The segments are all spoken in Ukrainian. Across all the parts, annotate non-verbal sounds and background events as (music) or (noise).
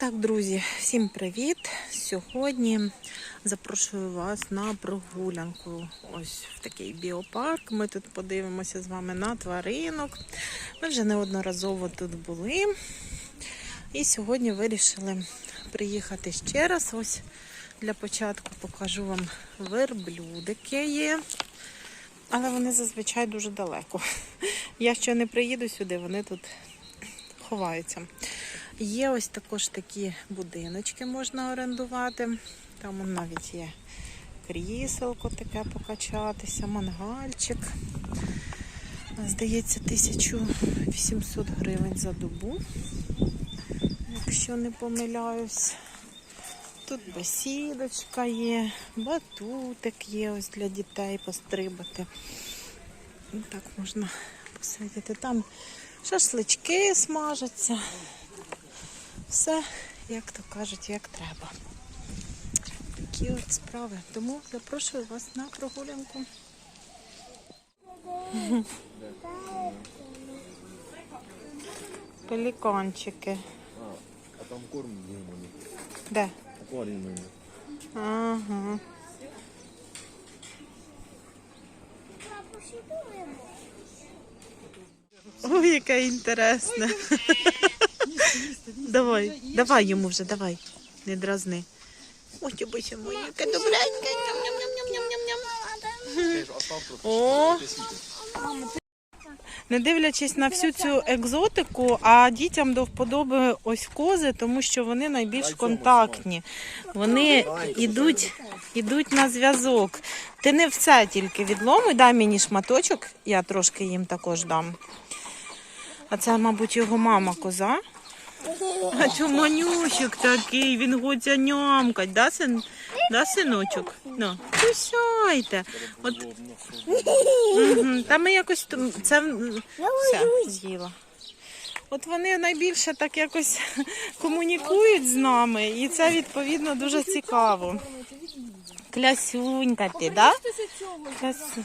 Так, друзі, всім привіт! Сьогодні запрошую вас на прогулянку. Ось в такий біопарк. Ми тут подивимося з вами на тваринок. Ми вже неодноразово тут були. І сьогодні вирішили приїхати ще раз. Ось для початку покажу вам верблюдики є. Але вони зазвичай дуже далеко. (laughs) Я ще не приїду сюди, вони тут ховаються. Є ось також такі будиночки можна орендувати. Там навіть є кріселко таке покачатися, мангальчик. Здається, 1800 гривень за добу, якщо не помиляюсь. Тут бесідочка є, батутик є ось для дітей пострибати. Так можна посидіти. Там шашлички смажаться. Все, як то кажуть, як треба. Такі от справи. Тому запрошую вас на прогулянку. (laughs) Пеліканчики. А, там корм зиманий. Де? Акварій в. Ага. Ой, яке інтересне. Давай, давай йому вже, давай. Не дразни. Ой, бися моє, яке добреньке. Ням-ням-ням-ням-ням-ням. О, не дивлячись на всю цю екзотику, а дітям до вподоби ось кози, тому що вони найбільш контактні. Вони йдуть, йдуть на зв'язок. Ти не все тільки відломуй, дай мені шматочок, я трошки їм також дам. А це, мабуть, його мама коза. А чому манюсик такий, він хоче нямкать, да, син? Да, синочок? Ну, кусайте. От, Угу. Та ми якось це все з'їла. От вони найбільше так якось (laughs) комунікують з нами, і це відповідно дуже цікаво. Клясюнька ти, да? Клясю...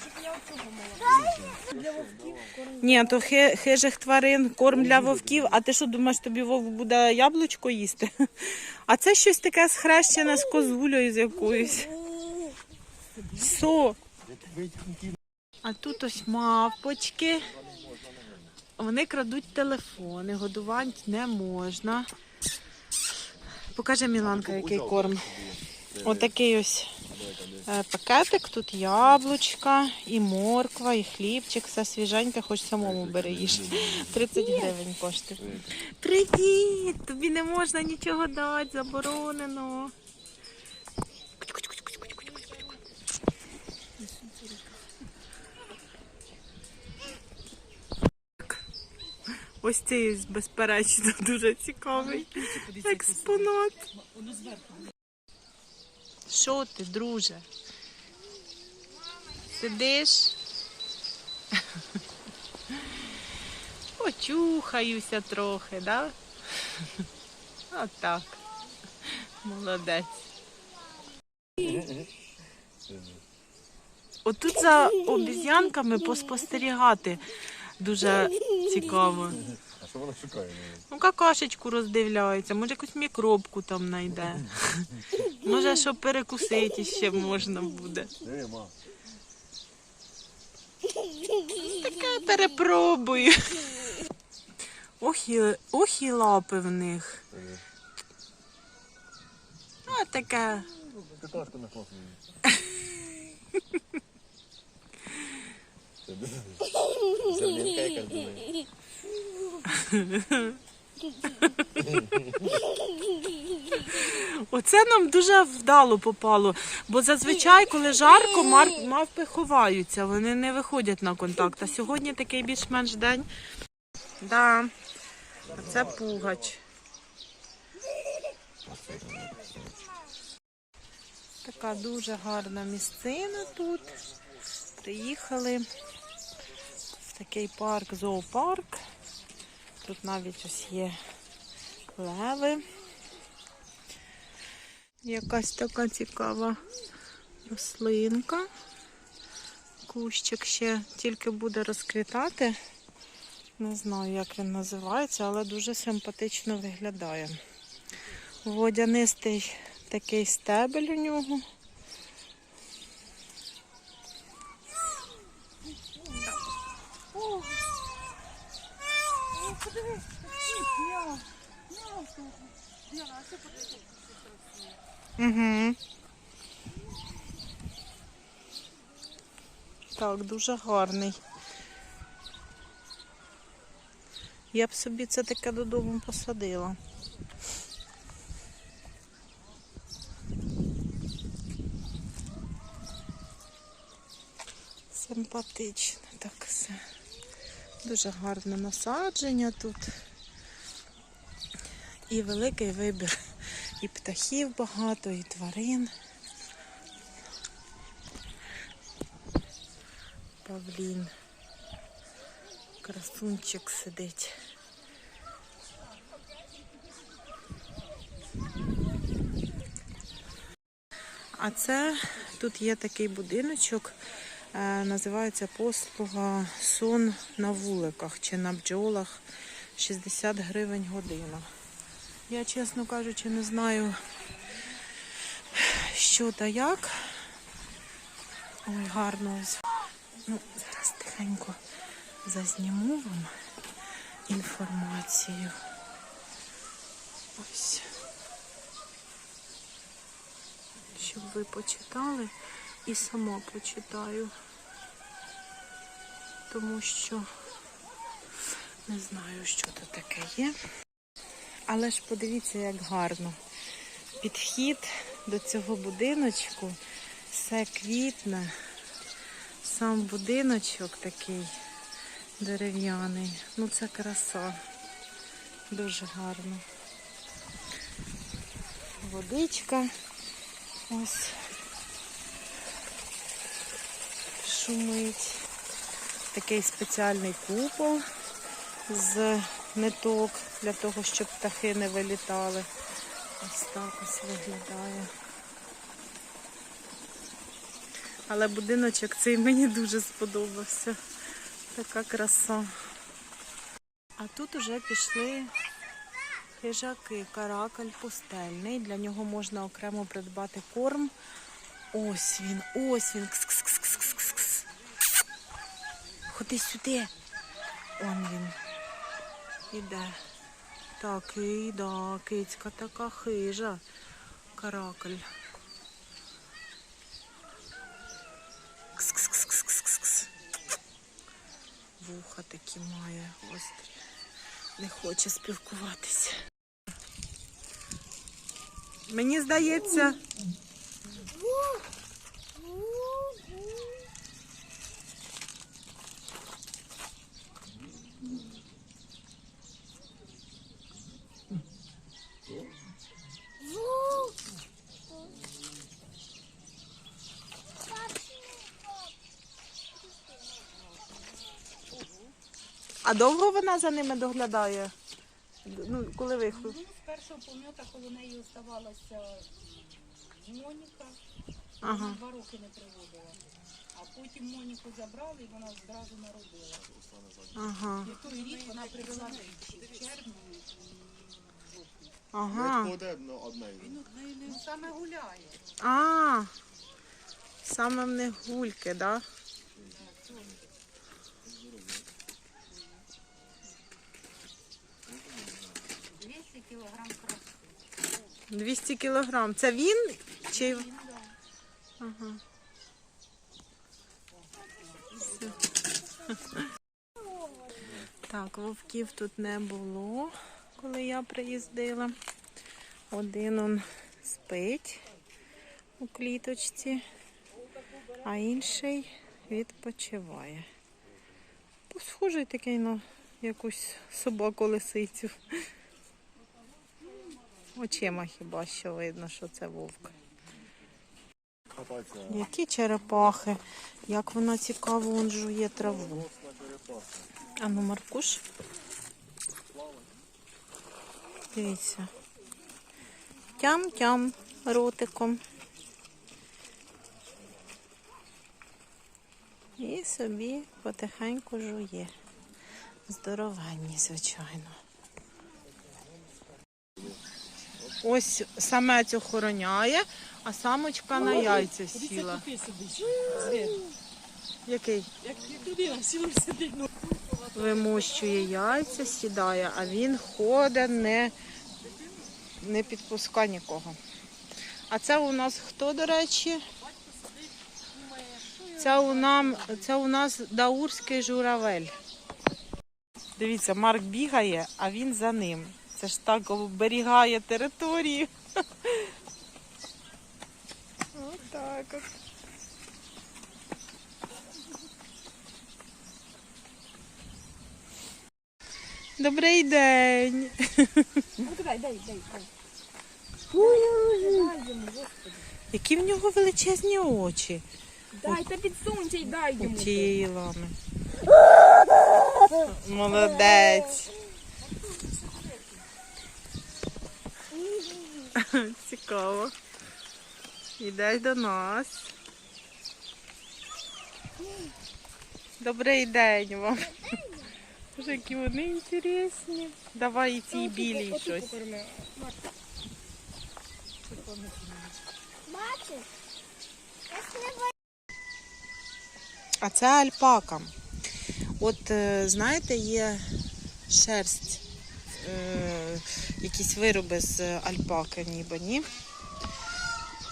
Ні, то хи, хижих тварин, корм для вовків. А ти що думаєш, тобі вовк буде яблучко їсти? (laughs) А це щось таке схрещене з козулею з якоюсь. Со. А тут ось мавпочки. Вони крадуть телефони, годувати не можна. Покаже Міланка, який корм. Отакий ось е, пакетик. Тут яблучка, і морква, і хлібчик. Все свіженьке, хоч самому бери їж. 30 гривень коштує. Привіт! Тобі не можна нічого дати, заборонено. Ось цей, безперечно, (laughs) дуже цікавий експонат. Що ти, друже? Сидиш? (laughs) Очухаюся трохи, да? (laughs) Отак. Молодець. Отут за обіз'янками поспостерігати дуже цікаво. А що вона шукає? Ну, какашечку роздивляється, може якусь мікробку там знайде. (laughs) Може, що перекусити ще можна буде. Диви, ма. Таке перепробую. Ох і, ох і лапи в них. А таке. Какашка на хлопці. (laughs) Оце нам дуже вдало попало. Бо зазвичай, коли жарко, мавпи ховаються, вони не виходять на контакт. А сьогодні такий більш-менш день. Да. А це пугач. Така дуже гарна місцина тут. Приїхали такий парк, зоопарк. Тут навіть ось є леви. Якась така цікава рослинка. Кущик ще тільки буде розквітати. Не знаю, як він називається, але дуже симпатично виглядає. Водянистий такий стебель у нього. Угу. Так, дуже гарний. Я б собі це таке додому посадила. Симпатично. Дуже гарне насадження тут. І великий вибір. І птахів багато, і тварин. Павлін. Красунчик сидить. А це тут є такий будиночок, називається послуга сон на вуликах чи на бджолах 60 гривень година. Я, чесно кажучи, не знаю, що та як. Ой, гарно. Ну, зараз тихенько зазніму вам інформацію. Ось. Щоб ви почитали і сама почитаю. Тому що не знаю, що тут таке є. Але ж подивіться, як гарно. Підхід до цього будиночку, все квітне. Сам будиночок такий дерев'яний. Ну це краса. Дуже гарно. Водичка. Ось шумить. Такий спеціальний купол з ниток для того, щоб птахи не вилітали. Ось так ось виглядає. Але будиночок цей мені дуже сподобався. Така краса. А тут уже пішли хижаки, каракаль пустельний. Для нього можна окремо придбати корм. Ось він, ось він. Кс-кс-кс-кс-кс-кс. Ходи сюди. Он він. Іде. Так, і да, кицька така хижа. Каракаль. Кс-кс-кс-кс-кс-кс. Вуха такі має гострі. Не хоче спілкуватися. Мені здається. А довго вона за ними доглядає? Ну, коли вихлоп? Ну, з першого пом'ята, коли неї оставалася Моніка, Ага. вона два роки не приводила. А потім Моніку забрали і вона зразу народила. Ага. І той рік вона привела в червні. Ага. Одна одна із. Ну, саме гуляє. А. Саме в них гульки, да? – кілограм краси. 200 кілограм. Це він? Чи... Ага. Так, вовків тут не було, коли я приїздила. Один он спить у кліточці, а інший відпочиває. Схожий такий на якусь собаку-лисицю. Очима хіба що видно, що це вовк. Які черепахи, як вона цікаво он жує траву. А ну, Маркуш. Дивіться. Тям-тям ротиком. І собі потихеньку жує. Здоровенні, звичайно. Ось самець охороняє, а самочка на яйця сіла. Який? Ну, Вимощує яйця, сідає, а він ходить, не, не підпускає нікого. А це у нас хто, до речі? Це у, нам, це у нас даурський журавель. Дивіться, Марк бігає, а він за ним. Це ж так оберігає територію. (laughs) Отак от. Добрий день. ну дай, дай, дай. Які в нього величезні очі Дай, та підсунься й дай у йому. тієї лами. Молодець. (laughs) Цікаво. Іде до нас. Добрий день вам. Боже, які вони інтересні. Давай і цій білій щось. А це альпака. От е, знаєте, є шерсть, якісь вироби з альпаки, ніби ні.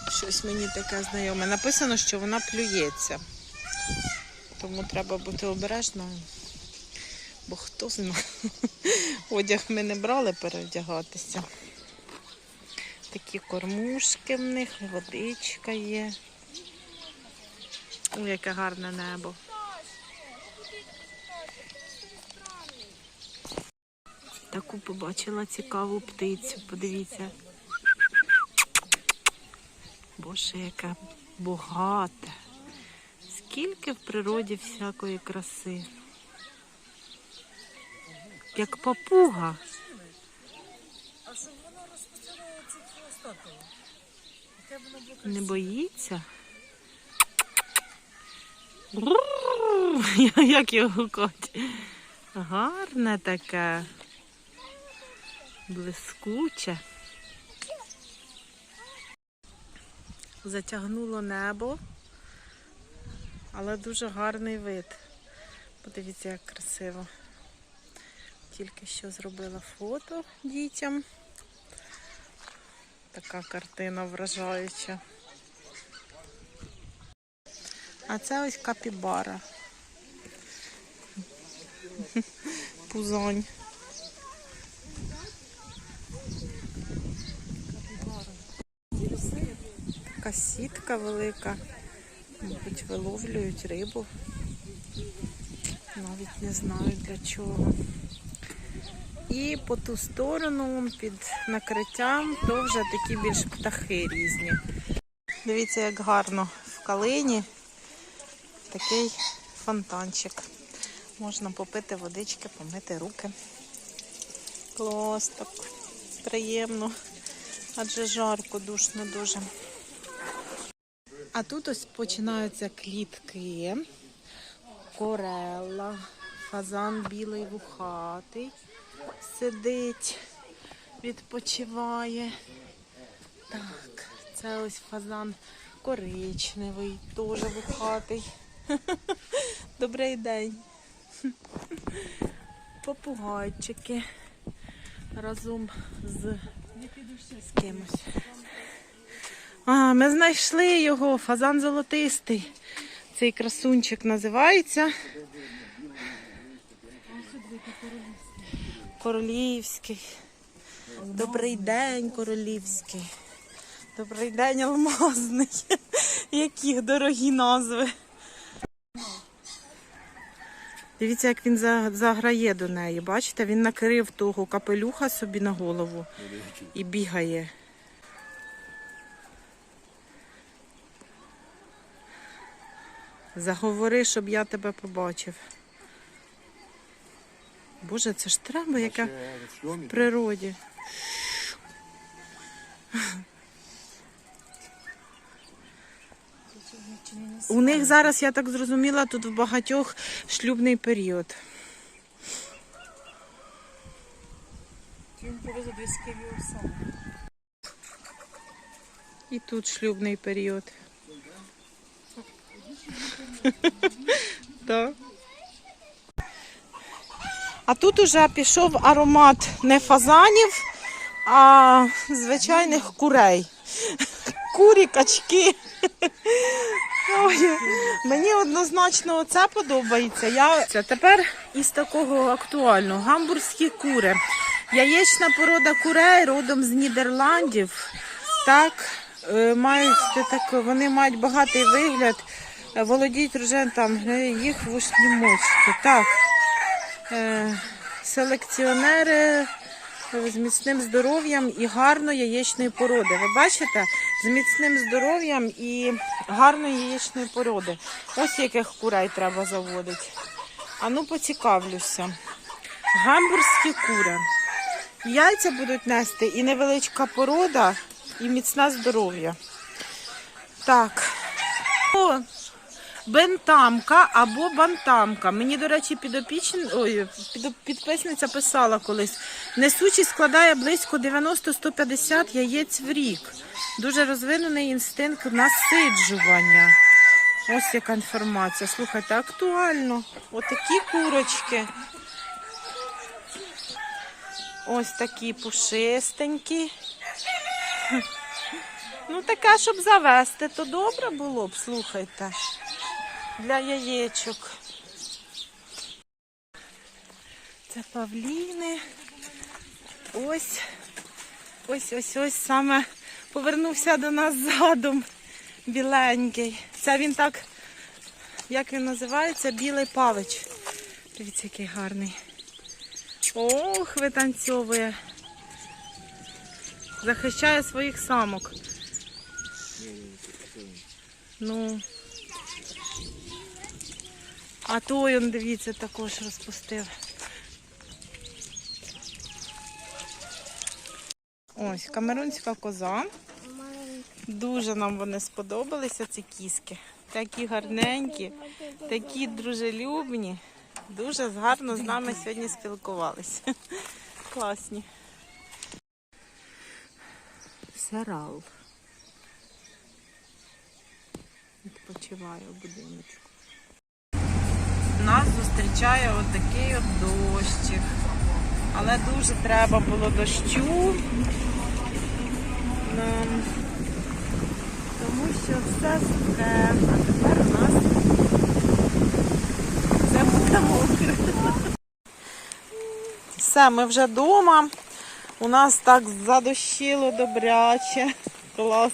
Щось мені таке знайоме. Написано, що вона плюється. Тому треба бути обережною. Бо хто знає. (laughs) Одяг ми не брали перевдягатися. Такі кормушки в них, водичка є. Ой, яке гарне небо. Таку побачила цікаву птицю. Подивіться. Боже, яке багате. Скільки в природі всякої краси. Як папуга. А щоб воно розпочало ці Не боїться. Як його гукать. Гарне таке. Блискуче. Затягнуло небо, але дуже гарний вид. Подивіться, як красиво. Тільки що зробила фото дітям. Така картина вражаюча. А це ось капібара. Пузонь. Така сітка велика. Мабуть, виловлюють рибу. Навіть не знаю для чого. І по ту сторону під накриттям то вже такі більш птахи різні. Дивіться, як гарно в калині такий фонтанчик. Можна попити водички, помити руки. Клас так приємно, адже жарко, душно дуже. А тут ось починаються клітки, корела, фазан білий вухатий сидить, відпочиває. Так, це ось фазан коричневий, теж вухатий. (laughs) Добрий день. Попугайчики разом з, з кимось. А, ми знайшли його, фазан золотистий. Цей красунчик називається. Королівський. Добрий день, королівський. Добрий день, алмазний. (laughs) Які дорогі назви. Дивіться, як він заграє до неї. Бачите, він накрив того капелюха собі на голову і бігає. Заговори, щоб я тебе побачив. Боже, це ж треба, яка в природі. У них зараз, я так зрозуміла, тут в багатьох шлюбний період. І тут шлюбний період. (laughs) Так. А тут уже пішов аромат не фазанів, а звичайних курей. Курі, качки. Ой, мені однозначно оце подобається. Я... Це тепер із такого актуального. Гамбурзькі кури. Яєчна порода курей родом з Нідерландів. Так, е, мають так, вони мають багатий вигляд, володіють рожентом їх вушні мочки. Так, е, селекціонери з міцним здоров'ям і гарної яєчної породи. Ви бачите? З міцним здоров'ям і гарної яєчної породи. Ось яких курей треба заводити. А ну поцікавлюся. Гамбурзькі кури. Яйця будуть нести і невеличка порода, і міцне здоров'я. Так. О, бентамка або бантамка. Мені, до речі, підопічн... Ой, підписниця писала колись. Несучість складає близько 90-150 яєць в рік. Дуже розвинений інстинкт насиджування. Ось яка інформація. Слухайте, актуально. Отакі курочки. Ось такі пушистенькі. Ну, таке, щоб завести, то добре було б, слухайте. Для яєчок. Це павліни. Ось. Ось, ось, ось саме повернувся до нас задом. Біленький. Це він так, як він називається, білий павич. Дивіться, який гарний. Ох, витанцьовує. Захищає своїх самок. Ну. А той, он, дивіться, також розпустив. Ось, камерунська коза. Дуже нам вони сподобалися, ці кіски. Такі гарненькі, такі дружелюбні. Дуже гарно з нами сьогодні спілкувалися. (laughs) Класні. Сарал. Відпочиває у будиночку. Нас зустрічає отакий от дощик. Але дуже треба було дощу. Тому що все сухе. А тепер у нас все буде мокре. Все, ми вже вдома. У нас так задощило добряче. Клас.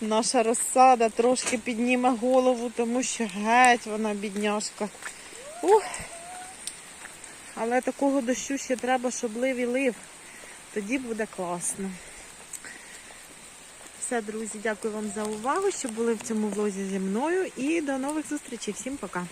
Наша розсада трошки підніме голову, тому що геть вона бідняшка. Ух. Але такого дощу ще треба, щоб лив лив. Тоді буде класно. Все, друзі, дякую вам за увагу, що були в цьому влозі зі мною. І до нових зустрічей. Всім пока.